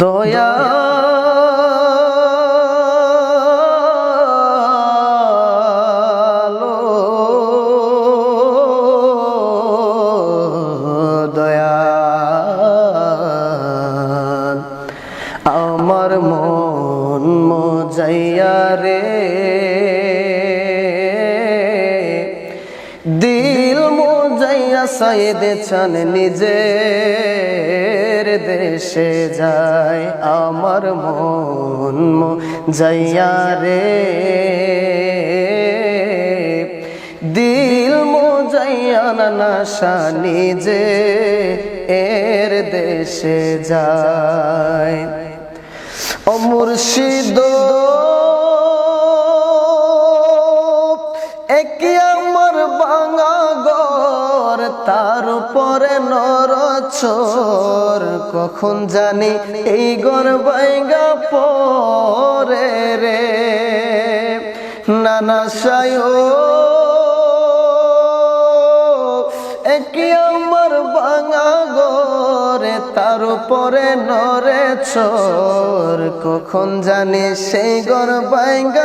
দয়া আমার মন মজাইয়া রে। দিল মজাইয়া সাইদে চান নিজের দেশে যায় আমার মন মজাইয়া রে। দিল মজাইয়া নাশা নিজে এর দেশে যায়। ও মুর্শিদ, একে আমার বাঙা তার উপরে নরচর কখন জানি এই গর বাইগা পরে রে। নানা সায়ো একে আমার বাঙা গরে তার উপরে নরে চোর, কখন জানি সেই গর বাইঙ্গা